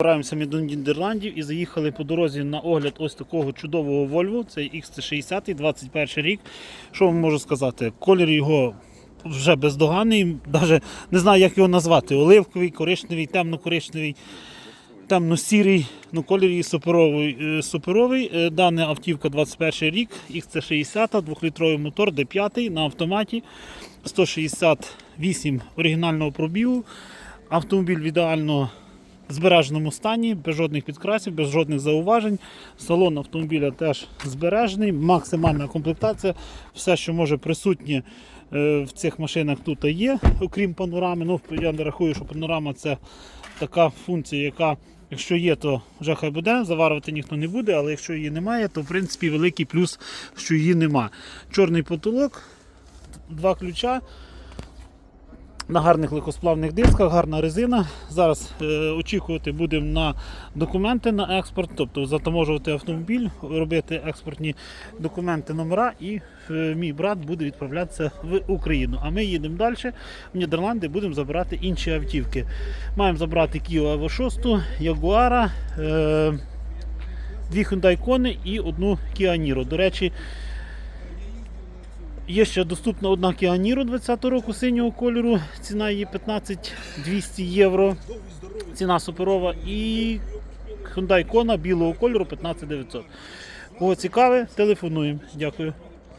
Збираємося ми до Нідерландів і заїхали по дорозі на огляд ось такого чудового Volvo. Це XC60, 21 рік. Що вам можу сказати? Колір його вже бездоганний, навіть не знаю, як його назвати. Оливковий, коричневий, темно-коричневий, темно-сірий. Ну, колір її суперовий. е, суперовий. Е, Дана автівка 21 рік, XC60, 2-літровий мотор, D5 на автоматі, 168 оригінального пробігу. Автомобіль в ідеально збереженому стані, без жодних підкрасів, без жодних зауважень. Салон автомобіля теж збережений, максимальна комплектація. Все, що може присутнє е, в цих машинах, тут є, окрім панорами. Ну, я не рахую, що панорама це така функція, яка, якщо є, то вже хай буде. Заварювати ніхто не буде, але якщо її немає, то в принципі великий плюс, що її нема. Чорний потолок, два ключа. На гарних легкосплавних дисках, гарна резина. Зараз е, очікувати будемо на документи на експорт, тобто затаможувати автомобіль, робити експортні документи, номера, і е, мій брат буде відправлятися в Україну. А ми їдемо далі в Нідерланди, будемо забирати інші автівки. Маємо забрати Kia Evo 6, Jaguar, е, дві Hyundai Kona і одну Kia Niro. До речі, Є ще доступна одна Kia Niro 20 року синього кольору. Ціна її 15 200 євро. Ціна суперова. І Hyundai Kona білого кольору 15 900. Кого цікаве, телефонуємо. Дякую.